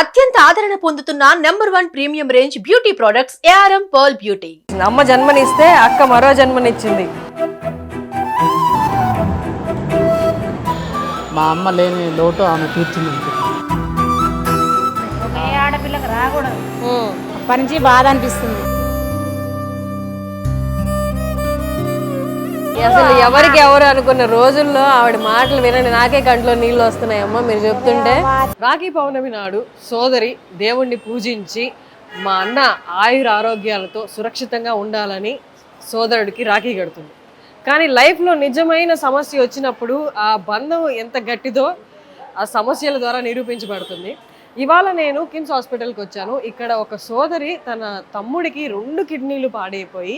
అత్యంత ఆదరణ పొందుతున్న number one premium range beauty products ARM pearl beauty. అమ్మ జన్మనిస్తే అక్క మరో జన్మనిచ్చింది. మా అమ్మ లేని లోటు ఆమె తీర్చింది ఏ ఆడపిల్లకు రాకూడదు. అప్పటి నుంచి బాధ అనిపిస్తుంది. అసలు ఎవరికి ఎవరు అనుకున్న రోజుల్లో ఆవిడ మాటలు వినండి. నాకే కంట్లో నీళ్ళు వస్తున్నాయమ్మా మీరు చెప్తుంటే. రాఖీ పౌర్ణమి నాడు సోదరి దేవుణ్ణి పూజించి మా అన్న ఆయుర ఆరోగ్యాలతో సురక్షితంగా ఉండాలని సోదరుడికి రాఖీ కడుతుంది. కానీ లైఫ్లో నిజమైన సమస్య వచ్చినప్పుడు ఆ బంధం ఎంత గట్టిదో ఆ సమస్యల ద్వారా నిరూపించబడుతుంది. ఇవాళ నేను కిమ్స్ హాస్పిటల్కి వచ్చాను. ఇక్కడ ఒక సోదరి తన తమ్ముడికి రెండు కిడ్నీలు పాడైపోయి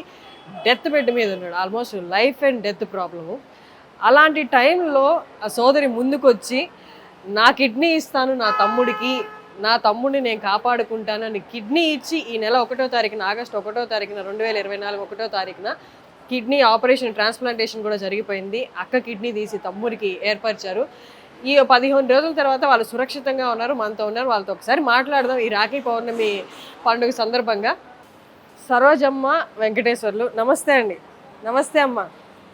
డెత్ బెడ్ మీద ఉన్నాడు. Almost life and death problem. అలాంటి టైంలో ఆ సోదరి ముందుకొచ్చి నా కిడ్నీ ఇస్తాను నా తమ్ముడికి నా తమ్ముడిని నేను కాపాడుకుంటాను అని కిడ్నీ ఇచ్చి ఈ నెల ఒకటో తారీఖున ఆగస్ట్ ఒకటో తారీఖున రెండు వేల ఇరవై నాలుగు ఒకటో తారీఖున కిడ్నీ ఆపరేషన్ ట్రాన్స్ప్లాంటేషన్ కూడా జరిగిపోయింది. అక్క కిడ్నీ తీసి తమ్ముడికి ఏర్పరిచారు. ఈ పదిహేను రోజుల తర్వాత వాళ్ళు సురక్షితంగా ఉన్నారు మనతో ఉన్నారు. వాళ్ళతో ఒకసారి మాట్లాడదాం ఈ రాఖీ పౌర్ణమి పండుగ సందర్భంగా. సరోజమ్మ వెంకటేశ్వర్లు. నమస్తే అండి. నమస్తే అమ్మ.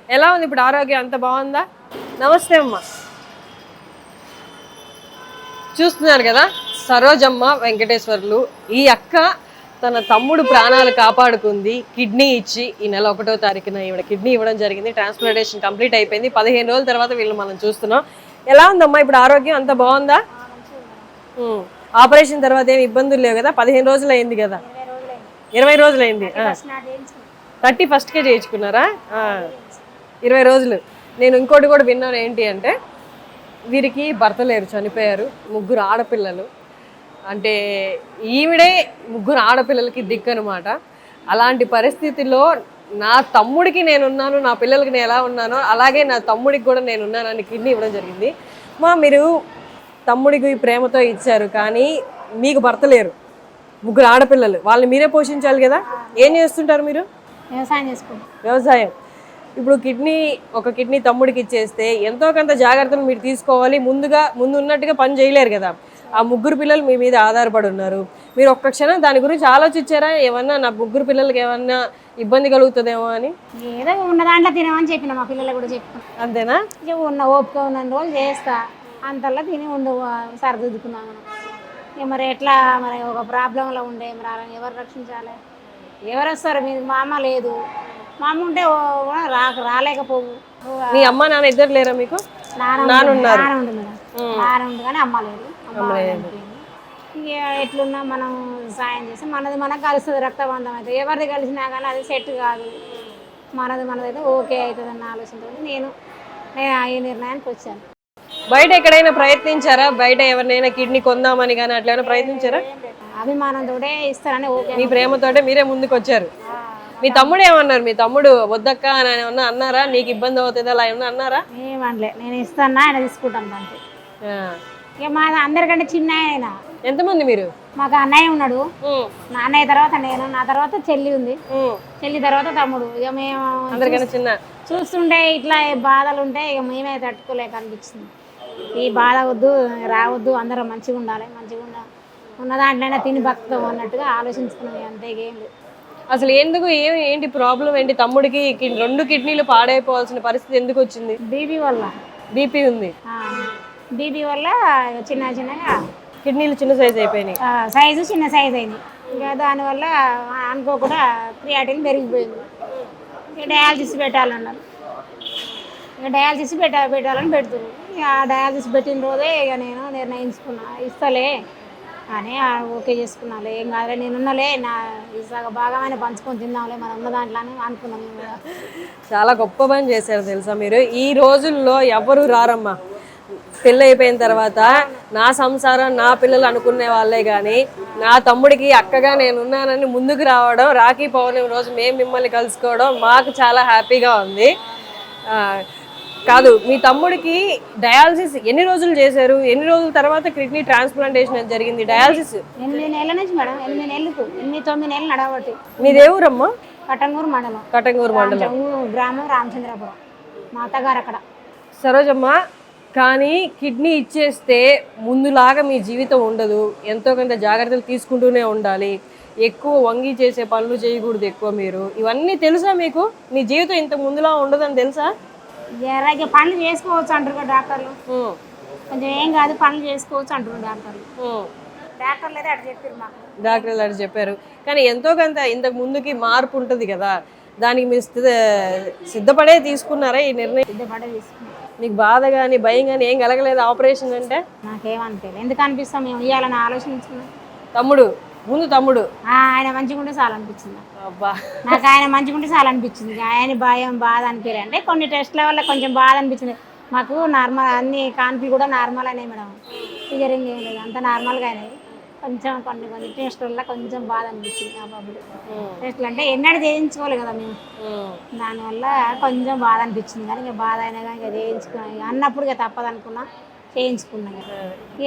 ఎలా ఉంది ఇప్పుడు ఆరోగ్యం? అంత బాగుందా? నమస్తే అమ్మ. చూస్తున్నారు కదా సరోజమ్మ వెంకటేశ్వర్లు. ఈ అక్క తన తమ్ముడు ప్రాణాలు కాపాడుకుంది. కిడ్నీ ఇచ్చి ఈ నెల ఒకటో తారీఖున ఈవిడ కిడ్నీ ఇవ్వడం జరిగింది. ట్రాన్స్ప్లాంటేషన్ కంప్లీట్ అయిపోయింది. పదిహేను రోజుల తర్వాత వీళ్ళు మనం చూస్తున్నాం. ఎలా ఉందమ్మా ఇప్పుడు ఆరోగ్యం? అంత బాగుందా. ఆపరేషన్ తర్వాత ఏమి ఇబ్బందులు లేవు కదా? పదిహేను రోజులు అయింది కదా? ఇరవై రోజులు అయింది థర్టీ ఫస్ట్కే చేయించుకున్నారా. ఇరవై రోజులు. నేను ఇంకోటి కూడా విన్నాను ఏంటి అంటే వీరికి భర్త లేరు చనిపోయారు ముగ్గురు ఆడపిల్లలు. అంటే ఈవిడే ముగ్గురు ఆడపిల్లలకి దిక్కు అనమాట అలాంటి పరిస్థితిలో నా తమ్ముడికి నేనున్నాను నా పిల్లలకి నేను ఎలా ఉన్నానో అలాగే నా తమ్ముడికి కూడా నేను ఉన్నానని కిడ్నీ ఇవ్వడం జరిగింది. మా మీరు తమ్ముడికి ప్రేమతో ఇచ్చారు కానీ మీకు భర్త లేరు. ముగ్గురు ఆడపిల్లలు. వాళ్ళని మీరే పోషించాలి కదా? ఏం చేస్తుంటారు మీరు? వ్యవసాయం చేసుకుంటాం వ్యవసాయం. ఇప్పుడు కిడ్నీ ఒక కిడ్నీ తమ్ముడికి ఇచ్చేస్తే ఎంతో కొంత జాగ్రత్తలు మీరు తీసుకోవాలి. ముందుగా ముందు ఉన్నట్టుగా పని చేయలేరు కదా. ఆ ముగ్గురు పిల్లలు మీ మీద ఆధారపడి ఉన్నారు. మీరు ఒక్క క్షణం దాని గురించి ఆలోచించారా? ఏమన్నా నా ముగ్గురు పిల్లలకి ఏమన్నా ఇబ్బంది కలుగుతుందేమో అని? ఏదో ఉన్న దాంట్లో తినమని చెప్పిన మా పిల్లలకు కూడా చెప్పిన. అంతేనా? ఉన్న ఓపిక ఉన్న రోజులు చేస్తా. అంతల్లా తిని ఉండు సరిదిద్దుకున్నాం మరి ఎట్లా మరి ఒక ప్రాబ్లంలో ఉండే మరి వాళ్ళని ఎవరు రక్షించాలి? ఎవరు వస్తారు? మీ మా అమ్మ లేదు మా అమ్మ ఉంటే రాక రాలేకపోవు. మీ అమ్మ నాన్న ఇద్దరు లేరా మీకు? నాన్న ఉన్నారు. నాన్న ఉంది కానీ అమ్మ లేదు. ఇక ఎట్లున్నా మనం సాయం చేస్తే మనది మనకు కలుస్తుంది రక్తబంధం అయితే. ఎవరిది కలిసినా కానీ అది సెట్ కాదు. మనది మనది అయితే ఓకే అవుతుంది అన్న ఆలోచనతో నేను నేను ఈ నిర్ణయానికి వచ్చాను. బయట ఎక్కడైనా ప్రయత్నించారా? బయట ఎవరినైనా కిడ్నీ కొందామని కానీ అట్లా ఏమైనా ప్రయత్నించారా? అభిమానంతో ఇస్తారని ఓకే. మీ ప్రేమతోటే మీరే ముందుకు వచ్చారు మీ తమ్ముడు ఏమన్నారు? మీ తమ్ముడు వద్దక్క అని ఏమన్నా అన్నారా? నీకు ఇబ్బంది అవుతుంది? అలా ఏమన్నా అన్నారా? ఏమనలే నేను ఇస్తాను ఆయన తీసుకుంటాను అంతే. ఇక మా అందరికంటే చిన్న ఆయన. ఎంతమంది మీరు? మాకు అన్నయ్య ఉన్నాడు. నా అన్నయ్య తర్వాత నేను నా తర్వాత చెల్లి ఉంది. చెల్లి తర్వాత తమ్ముడు. ఇక మేము అందరికన్నా చిన్న. చూస్తుంటే ఇట్లా బాధలు ఉంటే ఇక మేమే తట్టుకోలేక అనిపించింది. ఈ బాధ వద్దు రావద్దు అందరం మంచిగా ఉండాలి మంచిగా ఉండాలి ఉన్న దాంట్లోనే తిని బతుకుతాం అన్నట్టుగా ఆలోచించుకున్నాం అంతే ఏం లేదు అసలు ఎందుకు ఏమి ఏంటి ప్రాబ్లం ఏంటి తమ్ముడికి రెండు కిడ్నీలు పాడైపోవాల్సిన పరిస్థితి ఎందుకు వచ్చింది? బీబీ వల్ల. బీపీ ఉంది. బీబీ వల్ల చిన్న చిన్నగా కిడ్నీలు చిన్న సైజ్ అయిపోయినాయి. సైజు చిన్న సైజు అయింది. ఇంకా దానివల్ల అనుకోకుండా క్రియాటిన్ పెరిగిపోయింది. ఇక డయాలసిస్ పెట్టాలన్నారు. ఇక డయాలసిస్ పెట్ట పెట్టాలని పెడుతున్నారు. ఇక ఆ డయాలసిస్ పెట్టిన రోజే ఇక నేను నిర్ణయించుకున్నా. ఇస్తలే. అని ఓకే చేసుకున్నాలే. ఏం కాదులే నేను ఉన్నలే నా ఇసాగ సగ భాగమైన పంచుకొని తిందాంలే మనం ఉన్న దాంట్లో అని అనుకున్నాం చాలా గొప్ప పని చేశారు తెలుసా మీరు? ఈ రోజుల్లో ఎవరు రారమ్మా? పెళ్ళి అయిపోయిన తర్వాత నా సంసారం నా పిల్లలు అనుకునే వాళ్ళే కానీ నా తమ్ముడికి అక్కగా నేను ఉన్నానని ముందుకు రావడం రాఖీ పౌర్ణమి రోజు మేము మిమ్మల్ని కలుసుకోవడం మాకు చాలా హ్యాపీగా ఉంది. కాదు మీ తమ్ముడికి డయాలసిస్ ఎన్ని రోజులు చేశారు? ఎన్ని రోజుల తర్వాత కిడ్నీ ట్రాన్స్ప్లాంటేషన్ జరిగింది? డయాలసిస్ ఎనిమిది నెలల నుంచి మేడం ఎనిమిది నెలలకు ఎనిమిది తొమ్మిది నెలలు మీదేవురమ్మా కటంగూరు మండలం. కటంగూరు మండలం. గ్రామం రామచంద్రపురం. మా అత్తగారు అక్కడ. సరోజమ్మ కానీ కిడ్నీ ఇచ్చేస్తే ముందులాగా మీ జీవితం ఉండదు. ఎంతో కొంత జాగ్రత్తలు తీసుకుంటూనే ఉండాలి. ఎక్కువ వంగి చేసే పనులు చేయకూడదు ఎక్కువ మీరు. ఇవన్నీ తెలుసా మీకు? మీ జీవితం ఇంత ముందులా ఉండదని తెలుసా? జరగ పనులు చేసుకోవచ్చు అంటారు కదా డాక్టర్లు. కొంచెం ఏం కాదు పనులు చేసుకోవచ్చు అంటారు డాక్టర్లు. డాక్టర్లు అయితే అటు చెప్పారు మాకు. డాక్టర్లు అలా చెప్పారు. కానీ ఎంతో కొంత ఇంతకు ముందుకి మార్పు ఉంటుంది కదా. దానికి మీరు సిద్ధ- సిద్ధపడే తీసుకున్నారా ఈ నిర్ణయం? సిద్ధపడే తీసుకున్నాం. మీకు బాధ కానీ భయం కానీ ఏం కలగలేదు ఆపరేషన్ అంటే? నాకేమనిపించలేదు ఎందుకు అనిపిస్తాం మేము ఇవ్వాలని ఆలోచించుకున్నాం. తమ్ముడు ముందు తమ్ముడు. ఆయన మంచిగా ఉంటే చాలా అనిపించింది నాకు. ఆయన మంచిగా ఉంటే చాలా అనిపించింది. ఆయన భయం బాధ అనిపించలేదు అంటే కొన్ని టెస్ట్ల వల్ల కొంచెం బాధ అనిపించింది. మాకు నార్మల్ అన్ని కాన్పులు కూడా నార్మల్ అయినాయి మేడం. ఫిగరింగ్ ఏం లేదు. అంత నార్మల్గా అయినాయి. కొంచెం కొన్ని కొన్ని టెస్ట్ వల్ల కొంచెం బాధ అనిపించింది ఆ బాబులు టెస్ట్లు అంటే ఎన్నడూ చేయించుకోవాలి కదా మేము. దానివల్ల కొంచెం బాధ అనిపించింది. కానీ ఇక బాధ అయినా కానీ ఇక చేయించుకున్నాం. ఇక అన్నప్పుడు ఇక తప్పదు అనుకున్నా. చేయించుకున్నాం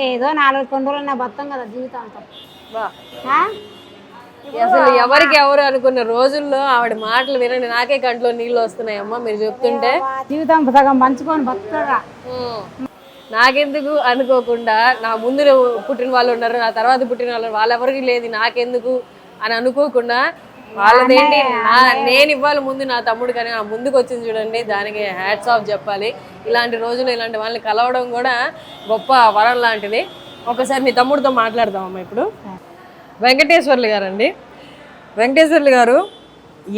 ఏదో నాలుగు కొన్ని రోజులు నా బతాం కదా జీవితాంతం? అసలు ఎవరికి ఎవరు అనుకున్న రోజుల్లో ఆవిడ మాటలు వినండి. నాకే కంట్లో నీళ్ళు వస్తున్నాయమ్మా మీరు చెప్తుంటే. జీవితం సగం పంచుకొని బతుకుతారా. నాకెందుకు అనుకోకుండా నా ముందు పుట్టిన వాళ్ళు ఉన్నారు నా తర్వాత పుట్టిన వాళ్ళు వాళ్ళెవరికి లేదు నాకెందుకు అని అనుకోకుండా వాళ్ళదేంటి? నేను ఇవ్వాలి ముందు నా తమ్ముడు కానీ నా ముందుకు వచ్చింది చూడండి దానికి హ్యాట్స్ ఆఫ్ చెప్పాలి. ఇలాంటి రోజులు ఇలాంటి వాళ్ళని కలవడం కూడా గొప్ప వరం లాంటిది. ఒకసారి మీ తమ్ముడితో మాట్లాడదామమ్మా ఇప్పుడు. వెంకటేశ్వర్లు గారండి. వెంకటేశ్వర్లు గారు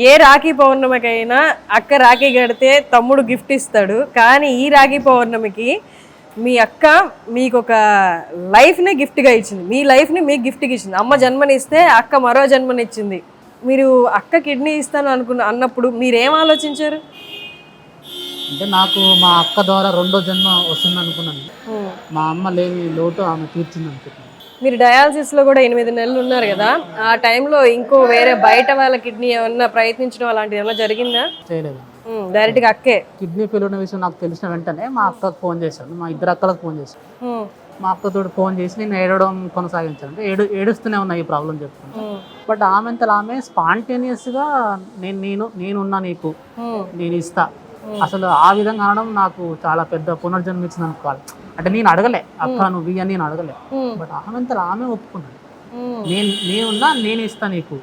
ఏ రాఖీ పౌర్ణమికైనా అక్క రాఖీ కడితే తమ్ముడు గిఫ్ట్ ఇస్తాడు. కానీ ఈ రాఖీ పౌర్ణమికి మీ అక్క మీకు ఒక లైఫ్ని గిఫ్ట్గా ఇచ్చింది. మీ లైఫ్ని మీకు గిఫ్ట్గా ఇచ్చింది. అమ్మ జన్మనిస్తే అక్క మరో జన్మనిచ్చింది. మీరు అక్క కిడ్నీ ఇస్తాను అనుకున్న అన్నప్పుడు మీరు ఆలోచించారు? అంటే నాకు మా అక్క ద్వారా రెండో జన్మ వస్తుంది అనుకున్నాను మా అమ్మ లేని లోటు ఆమె తీర్చింది అనుకుంటున్నాను మీరు డయాలసిస్లో కూడా ఎనిమిది నెలలు ఉన్నారు కదా ఆ టైంలో ఇంకో వేరే బయట వాళ్ళ కిడ్నీ ఏమన్నా ప్రయత్నించడం అలాంటిది ఏమన్నా జరిగిందా? చేయలేదు. డైరెక్ట్గా అక్కే? కిడ్నీ ఫెయిల్ ఉన్న విషయం నాకు తెలిసిన వెంటనే మా అక్కకు ఫోన్ చేశాను. మా ఇద్దరు అక్కలకు ఫోన్ చేశాను. మా అక్కతో ఫోన్ చేసి నేను ఏడవడం కొనసాగించాను. అంటే ఏడు ఏడుస్తూనే ఉన్నా ఈ ప్రాబ్లం చెప్తాను బట్ ఆమెంతలో ఆమె స్పాంటేనియస్గా నేను నేను నేనున్నా నీకు. నేను ఇస్తా. అసలు ఆ విధంగా అనడం నాకు చాలా పెద్ద పునర్జన్మ ఇచ్చింది అనుకోవాలి అంటే నేను అడగలే అక్క నువ్వు అని నేను అడగలే. బట్ ఆమెంతలో ఆమె ఒప్పుకున్నాడు ఉమ్, నేను నేనున్నా నేను ఇస్తా నీకు.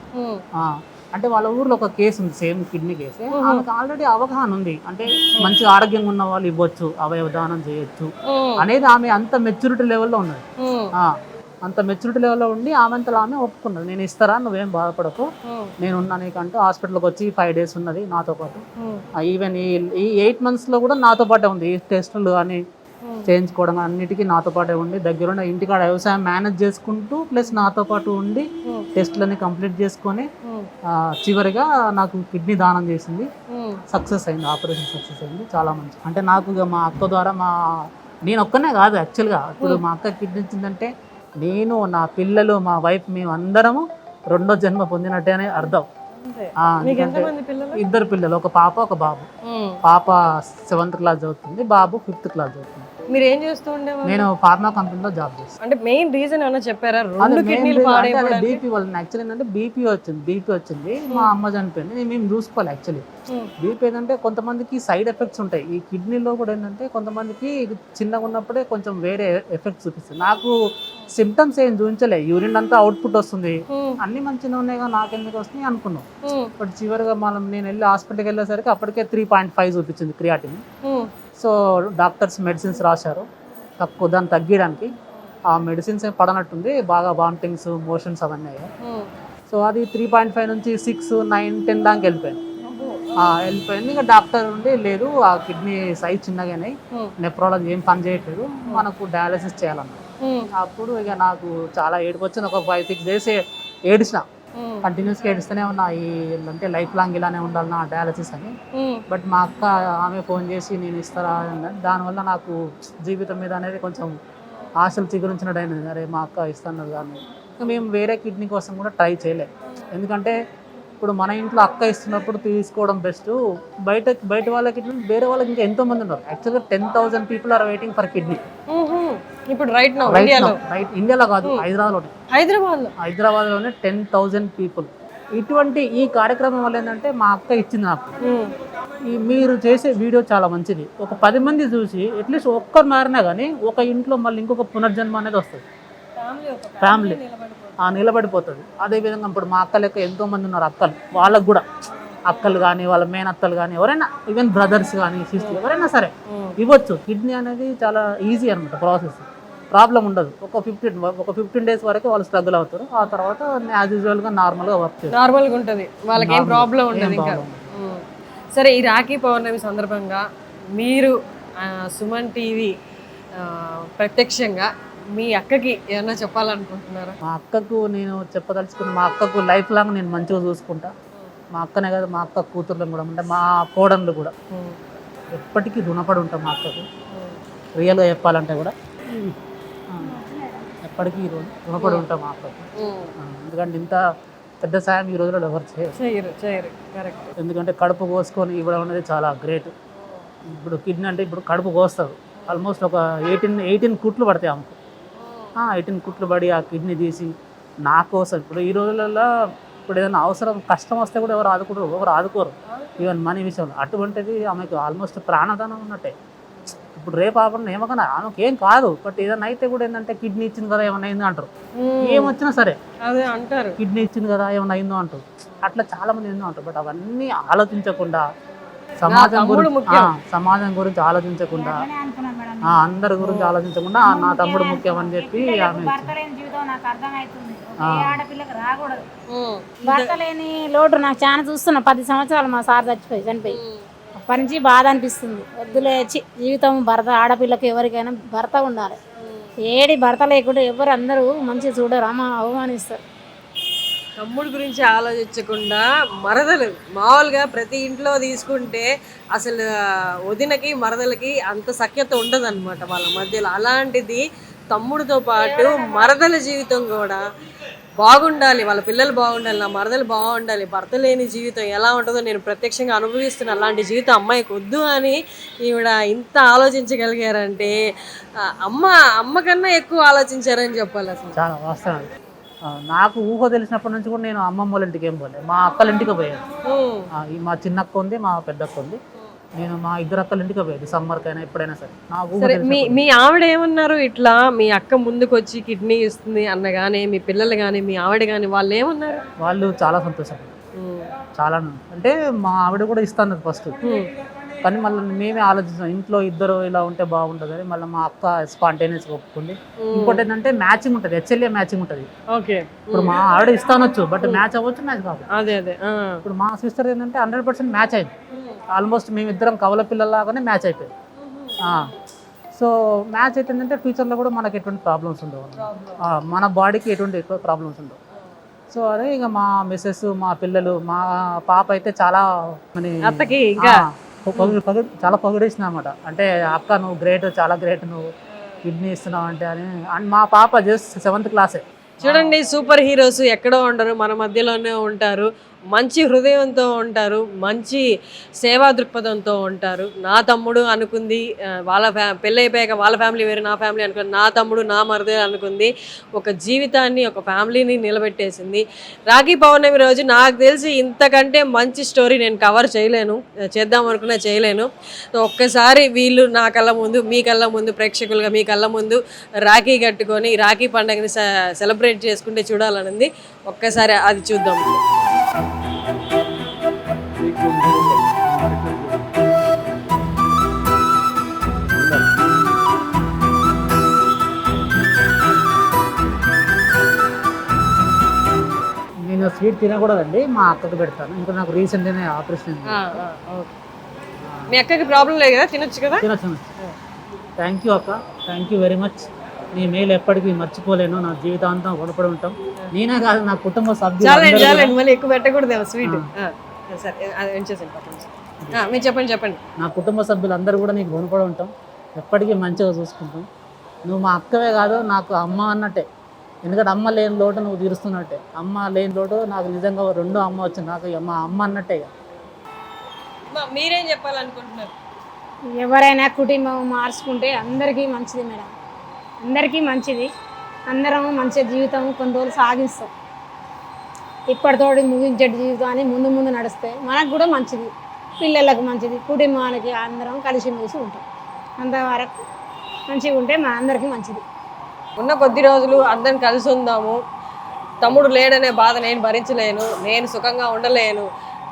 అంటే వాళ్ళ ఊర్లో ఒక కేసు ఉంది సేమ్ కిడ్నీ కేసు. ఆమెకు ఆల్రెడీ అవగాహన ఉంది. అంటే మంచి ఆరోగ్యంగా ఉన్న వాళ్ళు ఇవ్వచ్చు అవయవ దానం చేయొచ్చు అనేది ఆమె అంత మెచ్యూరిటీ లెవెల్లో ఉన్నది. అంత మెచ్యూరిటీ లెవెల్లో ఉండి ఆమెంతలో ఆమె ఒప్పుకున్నది. నేను ఇస్తారా? నువ్వేం బాధపడకు. నేను ఉన్నా నీకంటూ హాస్పిటల్కి వచ్చి ఫైవ్ డేస్ ఉన్నది నాతో పాటు. ఈవెన్ ఈ ఈ ఎయిట్ మంత్స్లో కూడా నాతో పాటే ఉంది ఈ టెస్టులు అని చేయించుకోవడం అన్నిటికీ నాతో పాటే ఉండి దగ్గరుండి ఇంటికాడ వ్యవసాయం మేనేజ్ చేసుకుంటూ ప్లస్ నాతో పాటు ఉండి టెస్టులన్నీ కంప్లీట్ చేసుకొని చివరిగా నాకు కిడ్నీ దానం చేసింది. సక్సెస్ అయింది ఆపరేషన్ సక్సెస్ అయింది చాలా మంచి. అంటే నాకు ఇక మా అక్క ద్వారా మా నేను ఒక్కనే కాదు యాక్చువల్గా ఇప్పుడు మా అక్క కిడ్నీ ఇచ్చిందంటే నేను నా పిల్లలు మా వైఫ్ మేము అందరము రెండో జన్మ పొందినట్టే అని అర్థం. ఇద్దరు పిల్లలు ఒక పాప ఒక బాబు. పాప సెవెంత్ క్లాస్ చదువుతుంది బాబు ఫిఫ్త్ క్లాస్ చదువుతుంది. మీరు ఏం చేస్తూ ఉండేవారు నేను ఫార్మా కంపెనీలో జాబ్ చేస్తాను అంటే మెయిన్ రీజన్ ఏమైనా చెప్పారా? రెండు కిడ్నీలు పాడైపోవడానికి. బీపీ వాళ్ళని యాక్చువల్లీ ఏంటంటే బీపీ వచ్చింది బీపీ వచ్చింది. మా అమ్మ చనిపోయింది. నేను మేము చూసుకోవాలి యాక్చువల్లీ బీపీ ఏంటంటే కొంతమందికి సైడ్ ఎఫెక్ట్స్ ఉంటాయి. ఈ కిడ్నీలో కూడా ఏంటంటే కొంతమందికి చిన్నగా ఉన్నప్పుడే కొంచెం వేరే ఎఫెక్ట్స్ చూపిస్తుంది నాకు సిమ్టమ్స్ ఏం చూపించలే. యూరిన్ అంతా అవుట్పుట్ వస్తుంది. అన్ని మంచిగా ఉన్నాయి కానీ నాకెందుకు వస్తున్నాయి అనుకున్నాం. బట్ చివరిగా మనం నేను వెళ్ళి హాస్పిటల్కి వెళ్ళేసరికి అప్పటికే త్రీ పాయింట్ ఫైవ్ చూపించింది క్రియాటిన్. సో డాక్టర్స్ మెడిసిన్స్ రాశారు. తక్కువ దాన్ని తగ్గించడానికి ఆ మెడిసిన్స్ ఏం పడనట్టుంది. బాగా వామిటింగ్స్ మోషన్స్ అవన్నీ అయ్యాయి. సో అది త్రీ పాయింట్ ఫైవ్ నుంచి సిక్స్ నైన్ టెన్ దాకా వెళ్ళిపోయింది. వెళ్ళిపోయింది. ఇంకా డాక్టర్ ఉండి లేదు. ఆ కిడ్నీ సైజ్ చిన్నగానే ఉమ్, నెఫ్రాలజీ ఏం పని చేయట్లేదు. మనకు డయాలసిస్ చేయాలన్నారు. ఉమ్, అప్పుడు ఇక నాకు చాలా ఏడుపు వచ్చింది. ఒక ఫైవ్ సిక్స్ డేస్ ఏడిచిన ఉమ్, కంటిన్యూస్గా ఏడుస్తూనే ఉన్నా. ఈ అంటే లైఫ్ లాంగ్ ఇలానే ఉండాలి నా డయాలసిస్ అని. బట్ మా అక్క ఆమె ఫోన్ చేసి నేను ఇస్తారా అన్నది దానివల్ల నాకు జీవితం మీద అనేది కొంచెం ఆశలు చిగురించినట్టు అయినది అరే మా అక్క ఇస్తున్నది కానీ మేము వేరే కిడ్నీ కోసం కూడా ట్రై చేయలే. ఎందుకంటే ఇప్పుడు మన ఇంట్లో అక్క ఇస్తున్నప్పుడు తీసుకోవడం బెస్ట్ బయట బయట వాళ్ళ కిడ్నీ వేరే వాళ్ళకి ఇంకా ఎంతో మంది ఉన్నారు. యాక్చువల్గా ten thousand people are waiting for kidney. ఇప్పుడు రైట్ నౌ ఇండియాలో రైట్ ఇండియాలో కాదు హైదరాబాద్లో హైదరాబాద్లో హైదరాబాద్లోనే టెన్ థౌజండ్ పీపుల్ ఇటువంటి ఈ కార్యక్రమం వల్ల ఏంటంటే మా అక్క ఇచ్చింది నాకు. ఈ మీరు చేసే వీడియో చాలా మంచిది. ఒక పది మంది చూసి అట్లీస్ట్ ఒక్కరు మారినా కానీ ఒక ఇంట్లో మళ్ళీ ఇంకొక పునర్జన్మ అనేది వస్తుంది. ఫ్యామిలీ ఆ నిలబడిపోతుంది. అదేవిధంగా ఇప్పుడు మా అక్క లెక్క ఎంతో మంది ఉన్నారు అక్కలు. వాళ్ళకు కూడా అక్కలు కానీ వాళ్ళ మేనత్తలు కానీ ఎవరైనా ఈవెన్ బ్రదర్స్ కానీ సిస్టర్ ఎవరైనా సరే ఇవ్వచ్చు. కిడ్నీ అనేది చాలా ఈజీ అనమాట ప్రాసెస్ ప్రాబ్లం ఉండదు. ఒక ఫిఫ్టీన్ ఒక ఫిఫ్టీన్ డేస్ వరకు వాళ్ళు స్ట్రగుల్ అవుతారు. ఆ తర్వాత యాజ్ యూజువల్గా నార్మల్గా వర్క్ చేస్తారు. నార్మల్గా ఉంటుంది. వాళ్ళకి ఏం. ప్రాబ్లం ఉండదు. ఇంకా. సరే ఈ రాఖీ పౌర్ణమి సందర్భంగా మీరు సుమన్ టీవీ ప్రత్యక్షంగా మీ అక్కకి ఏమన్నా చెప్పాలనుకుంటున్నారా? మా అక్కకు నేను చెప్పదలుచుకున్న మా అక్కకు లైఫ్ లాంగ్ నేను మంచిగా చూసుకుంటా. మా అక్కనే కాదు మా అక్క కూతుర్లను కూడా అంటే మా కోడళ్ళు కూడా. ఎప్పటికీ రుణపడి ఉంటాం మా అక్కకు. రియల్గా చెప్పాలంటే కూడా. ఆ, ఎప్పటికీ రు- రుణపడి ఉంటాం మా అక్కకు ఉమ్. ఆ, ఎందుకంటే ఇంత పెద్ద సాయం ఈ రోజుల్లో ఎవరు చేయరు. చేయరు చేయరు. కరెక్ట్ ఎందుకంటే కడుపు కోసుకొని ఇవ్వడం అనేది చాలా గ్రేట్. ఇప్పుడు కిడ్నీ అంటే ఇప్పుడు కడుపు కోస్తారు. ఆల్మోస్ట్ ఒక ఎయిటీన్ ఎయిటీన్ కుట్లు పడతాయి ఆమెకు. ఎయిటీన్ కుట్లు పడి ఆ కిడ్నీ తీసి నా కోసం ఇప్పుడు ఈ రోజులలో ఇప్పుడు ఏదైనా అవసరం కష్టం వస్తే కూడా ఎవరు ఆదుకుంటారు ఎవరు ఆదుకోరు. ఈవెన్ మనీ విషయంలో అటువంటిది ఆమెకు ఆల్మోస్ట్ ప్రాణదానం ఉన్నట్టే. ఇప్పుడు రేపు ఆపన్న ఏమకన్నా ఆమెకు ఏం కాదు. బట్ ఏదైనా అయితే కూడా ఏంటంటే కిడ్నీ ఇచ్చింది కదా ఏమైనా అయింది అంటారు. ఏం వచ్చినా సరే. అదే అంటారు. కిడ్నీ ఇచ్చింది కదా ఏమైనా అయిందో అంటారు. అట్లా చాలా మంది ఏందో అంటారు. బట్ అవన్నీ ఆలోచించకుండా సమాజం గురించి సమాజం గురించి ఆలోచించకుండా అందరి గురించి ఆలోచించకుండా ఆ, నా తమ్ముడు ముఖ్యం అని చెప్పి. భర్త లేని లోటు నాకు చాలా చూస్తున్నా. పది సంవత్సరాలు మా సార్ చచ్చిపోయి చనిపోయి. అప్పటి నుంచి బాధ అనిపిస్తుంది. వద్దులే జీవితం భర్త ఆడపిల్లకి ఎవరికైనా భర్త ఉండాలి. ఏడి భర్త లేకుండా ఎవరు అందరూ మంచిగా చూడరు అమ్మ అవమానిస్తారు. తమ్ముడు గురించి ఆలోచించకుండా మరదలు మామూలుగా ప్రతి ఇంట్లో తీసుకుంటే అసలు వదినకి మరదలకి అంత సఖ్యత ఉండదు అనమాట వాళ్ళ మధ్యలో. అలాంటిది తమ్ముడితో పాటు మరదల జీవితం కూడా బాగుండాలి వాళ్ళ పిల్లలు బాగుండాలి నా మరదలు బాగుండాలి భర్త లేని జీవితం ఎలా ఉంటుందో నేను ప్రత్యక్షంగా అనుభవిస్తున్న అలాంటి జీవితం అమ్మాయికి వద్దు అని ఈవిడ ఇంత ఆలోచించగలిగారంటే అమ్మ అమ్మ కన్నా ఎక్కువ ఆలోచించారని చెప్పాలి అసలు. చాలా వాస్తవం నాకు ఊహ తెలిసినప్పటి నుంచి కూడా నేను అమ్మమ్మ వాళ్ళ ఇంటికి ఏం పోలే. మా అక్కల ఇంటికి పోయాను. మా చిన్న అక్క ఉంది మా పెద్ద అక్క ఉంది. నేను మా ఇద్దరు అక్కల ఇంటికి పోయేది సమ్మర్కైనా ఎప్పుడైనా సరే. నా ఊహ సరే మీ మీ ఆవిడ ఏమన్నారు ఇట్లా మీ అక్క ముందుకు వచ్చి కిడ్నీ ఇస్తుంది అన్నగానే మీ పిల్లలు కానీ మీ ఆవిడ కానీ వాళ్ళు ఏమన్నారు? వాళ్ళు చాలా ఉమ్. చాలా అంటే మా ఆవిడ కూడా ఇస్తాను ఫస్ట్ ఉమ్. కానీ మళ్ళీ మేమే ఆలోచిస్తాం ఇంట్లో ఇద్దరు ఇలా ఉంటే బాగుంటుంది అని మళ్ళీ మా అక్క స్పాంటేనియస్గా ఒప్పుకుంది. ఇంకోటి ఏంటంటే మ్యాచింగ్ ఉంటుంది హెచ్ఎల్ఏ మ్యాచింగ్ ఉంటుంది. ఓకే. ఇప్పుడు మా ఆవిడ ఇస్తానొచ్చు బట్ మ్యాచ్ అవ్వచ్చు మ్యాచ్ కాదు. అదే అదే. ఇప్పుడు మా సిస్టర్ ఏంటంటే హండ్రెడ్ పర్సెంట్ మ్యాచ్ అయింది. ఆల్మోస్ట్ మేమిద్దరం కవల పిల్లలాగానే మ్యాచ్ అయిపోయింది సో మ్యాచ్ అయితే ఏంటంటే ఫ్యూచర్లో కూడా మనకి ఎటువంటి ప్రాబ్లమ్స్ ఉండవు. మన బాడీకి ఎటువంటి ఎక్కువ ప్రాబ్లమ్స్ ఉండవు. సో అదే ఇక మా మిస్సెస్ మా పిల్లలు మా పాప అయితే చాలా అత్తకి ఇంకా. పొగిడి- పొగిడి- చాలా పొగిడేసింది అనమాట అంటే అక్క నువ్వు గ్రేట్ చాలా గ్రేట్ నువ్వు కిడ్నీ ఇస్తున్నావు అంటే అని. అండ్ మా పాప జస్ట్ సెవెంత్ క్లాసే చూడండి సూపర్ హీరోస్ ఎక్కడో ఉండరు మన మధ్యలోనే ఉంటారు. మంచి హృదయంతో ఉంటారు మంచి సేవా దృక్పథంతో ఉంటారు. నా తమ్ముడు అనుకుంది వాళ్ళ ఫ్యా పెళ్ళైపోయాక వాళ్ళ ఫ్యామిలీ వేరు నా ఫ్యామిలీ అనుకుంది నా తమ్ముడు నా మరుదే అనుకుంది. ఒక జీవితాన్ని ఒక ఫ్యామిలీని నిలబెట్టేసింది. రాఖీ పౌర్ణమి రోజు నాకు తెలిసి ఇంతకంటే మంచి స్టోరీ నేను కవర్ చేయలేను చేద్దాం అనుకున్నా చేయలేను. సో ఒక్కసారి వీళ్ళు నా కళ్ళ ముందు మీ కళ్ళ ముందు ప్రేక్షకులుగా మీ కళ్ళ ముందు రాఖీ కట్టుకొని రాఖీ పండుగని సెలబ్రేట్ చేసుకుంటే చూడాలనుంది. ఒక్కసారి అది చూద్దాం. నేను స్వీట్ తినకూడదండి మా అక్కకు పెడతాను. ఇంకా నాకు రీసెంట్గానే ఆపరేషన్. మీ అక్కకి ప్రాబ్లం లేదు కదా తినొచ్చు కదా? తినొచ్చు థ్యాంక్ యూ అక్క. థ్యాంక్ యూ వెరీ మచ్ నీ మేలు ఎప్పటికీ మర్చిపోలేను నా జీవితాంతం రుణపడి ఉంటాం. నేనే కాదు నా కుటుంబ సభ్యులు మళ్ళీ ఎక్కువ పెట్టకూడదు స్వీట్. సరే పక్కన మీరు చెప్పండి చెప్పండి. నా కుటుంబ సభ్యులందరూ కూడా నీకు రుణపడి ఉంటాం ఎప్పటికీ మంచిగా చూసుకుంటాం. నువ్వు మా అక్కవే కాదు నాకు అమ్మ అన్నట్టే. ఎందుకంటే అమ్మ లేని లోటు నువ్వు తీరుస్తున్నట్టే. అమ్మ లేని లోటు నాకు నిజంగా రెండో అమ్మ వచ్చింది. నాకు ఇక మా అమ్మ అన్నట్టే మీరేం చెప్పాలనుకుంటున్నారు? ఎవరైనా కుటుంబం మార్చుకుంటే అందరికీ మంచిది మేడం. అందరికీ మంచిది. అందరం మంచి జీవితం కొన్ని రోజులు సాగిస్తాం. ఇప్పటితోటి ముగించేటి జీవితాన్ని ముందు ముందు నడిస్తే మనకు కూడా మంచిది. పిల్లలకు మంచిది. కుటుంబానికి అందరం కలిసిమెలిసి ఉంటాం. అంతవరకు మంచిగా ఉంటే మా అందరికీ మంచిది. ఉన్న కొద్ది రోజులు అందరం కలిసి ఉందాము. తమ్ముడు లేడనే బాధ నేను భరించలేను. నేను సుఖంగా ఉండలేను.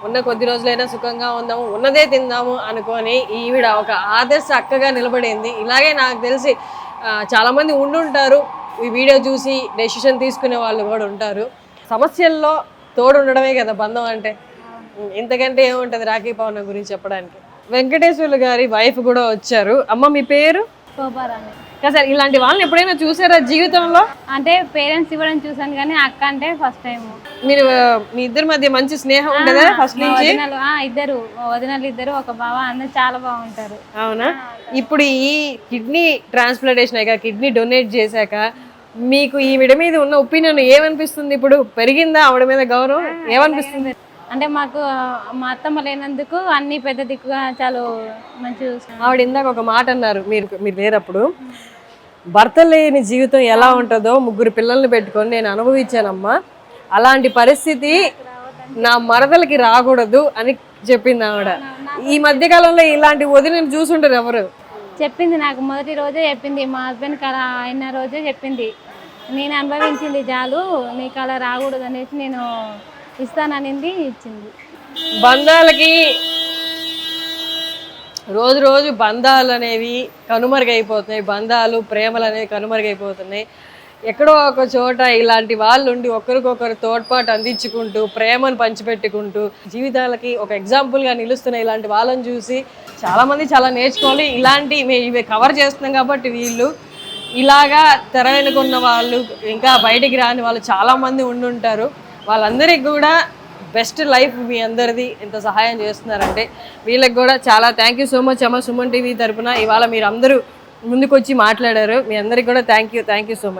ఉన్న కొద్ది రోజులైనా సుఖంగా ఉందాము. ఉన్నదే తిందాము అనుకొని ఈవిడ ఒక ఆదర్శ అక్కగా నిలబడింది. ఇలాగే నాకు తెలిసి చాలామంది ఉండుంటారు. ఈ వీడియో చూసి డెసిషన్ తీసుకునే వాళ్ళు కూడా ఉంటారు. సమస్యల్లో తోడు ఉండడమే కదా బంధం అంటే. ఇంతకంటే ఏముంటది రాఖీ పౌర్ణమి గురించి చెప్పడానికి? వెంకటేశ్వర్లు గారి వైఫ్ కూడా వచ్చారు. అమ్మ మీ పేరు? సార్ ఇలాంటి వాళ్ళని ఎప్పుడైనా చూసారా జీవితంలో? అంటే పేరెంట్స్ ఇవ్వడం చూసాను కానీ అక్క అంటే ఫస్ట్ టైం మీరు మీ ఇద్దరి మధ్య మంచి స్నేహం ఉండదా ఫస్ట్ నుంచి? ఇద్దరు. వదినలు ఇద్దరు ఒక బావ అందరు చాలా బాగుంటారు. అవునా? ఇప్పుడు ఈ కిడ్నీ ట్రాన్స్ప్లాంటేషన్ అయ్యాక కిడ్నీ డొనేట్ చేశాక మీకు ఈవిడ మీద ఉన్న ఒపీనియన్ ఏమనిపిస్తుంది ఇప్పుడు? పెరిగిందా ఆవిడ మీద గౌరవం? ఏమనిపిస్తుంది? అంటే మాకు మా అత్తమ్మ లేనందుకు అన్ని పెద్ద దిక్కుగా చాలా మంచి ఆవిడ ఇందాక ఒక మాట అన్నారు మీరు మీరు లేనప్పుడు భర్త లేని జీవితం ఎలా ఉంటుందో ముగ్గురు పిల్లల్ని పెట్టుకొని నేను అనుభవించానమ్మా. అలాంటి పరిస్థితి నా మరదలకి రాకూడదు అని చెప్పింది ఆవిడ. ఈ మధ్య కాలంలో ఇలాంటి వదిలిని చూసుంటారు ఎవరు? చెప్పింది నాకు మొదటి రోజే చెప్పింది. మా హస్బెండ్ కళ అయిన రోజే చెప్పింది. నేను అనుభవించింది చాలు నీకు అలా రాకూడదు అనేసి నేను ఇస్తాననింది ఇచ్చింది. బంధాలకి రోజు రోజు బంధాలు అనేవి కనుమరుగైపోతున్నాయి. బంధాలు ప్రేమలు అనేవి కనుమరుగైపోతున్నాయి. ఎక్కడో ఒక చోట ఇలాంటి వాళ్ళు ఉండి ఒకరికొకరు తోడ్పాటు అందించుకుంటూ ప్రేమను పంచిపెట్టుకుంటూ జీవితాలకి ఒక ఎగ్జాంపుల్గా నిలుస్తున్న ఇలాంటి వాళ్ళని చూసి చాలామంది చాలా నేర్చుకోవాలి. ఇలాంటి మేము ఇవి కవర్ చేస్తున్నాం కాబట్టి వీళ్ళు ఇలాగా తెర వెనుకున్న వాళ్ళు ఇంకా బయటికి రాని వాళ్ళు చాలామంది ఉండుంటారు. వాళ్ళందరికీ కూడా బెస్ట్ లైఫ్ మీ అందరిది ఇంత సహాయం చేస్తున్నారంటే వీళ్ళకి కూడా చాలా థ్యాంక్ యూ సో మచ్ అమ్మ సుమన్ టీవీ తరఫున ఇవాళ మీరు అందరూ ముందుకొచ్చి మాట్లాడారు. మీ అందరికి కూడా thank you thank you so much